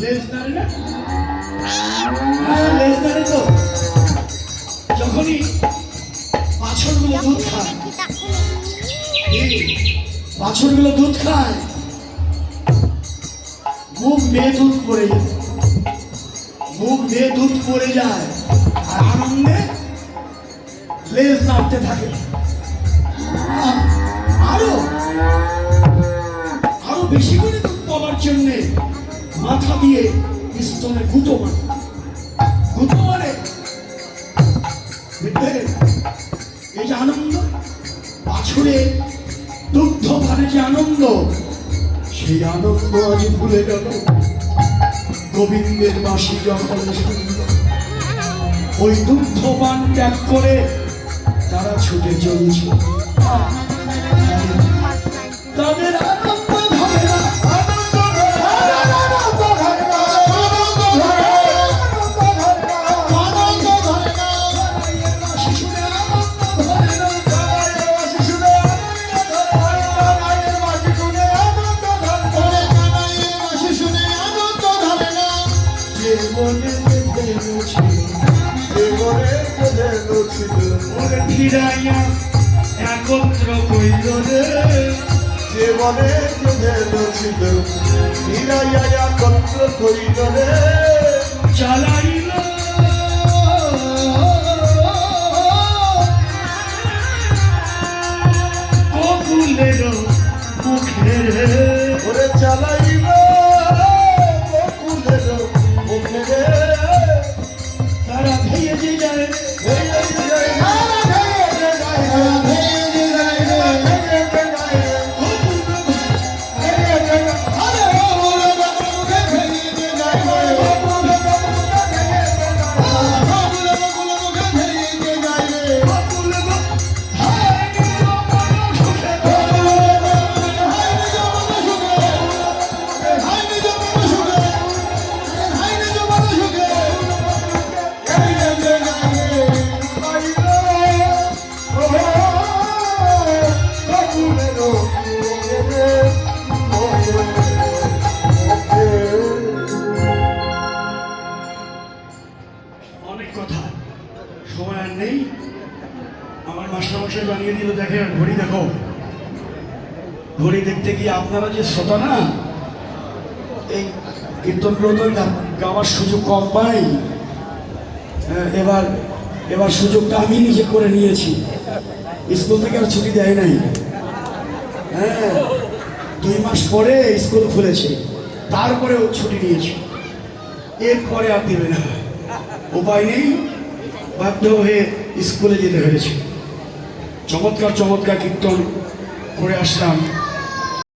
লেজ না? হ্যাঁ বাছরগুলো দুধ খায় বাছরগুলো দুধ মুখ বেয়ে দুধ পড়ে যায়। মুখ বেয়ে দুধ পড়ে যায়। আর আনন্দে লেজ নাড়তে থাকে। বেশি করে দুধ পাওয়ার জন্য মাথা দিয়ে স্তনে গুঁতো মারে। গুঁতো মারে এই যে আনন্দ বাছুরে দুগ্ধ পানে যে আনন্দ, সেই আনন্দ আজ ভুলে গেল। গোবিন্দের বাসি যখন ওই দুগ্ধ পান ত্যাগ করে তারা ছুটে চলছে। ফিরাইয়া একত্র কইল রে। জীবনে ছিল নিরাইয়া কন্ত্র করিল রে। চালাইল। কপুলের মুখের ওরে চালাইল নেই আমার মাস্টারমশাই জানিয়ে দিল দেখে ঘড়ি দেখো। ঘড়ি দেখতে গিয়ে আপনারা যে শ্রোতা না এই কীর্তনগুলো গাওয়ার সুযোগ কম পাই। হ্যাঁ, এবার এবার সুযোগটা আমি নিজে করে নিয়েছি। স্কুল থেকে আর ছুটি দেয় নাই। হ্যাঁ দুই মাস পরে স্কুল খুলেছে। তারপরেও ছুটি নিয়েছি। এরপরে আর দেবে না। উপায় নেই। বাধ্য হয়ে স্কুলে যেতে হয়েছে। চমৎকার চমৎকার কীর্তন করে আসলাম।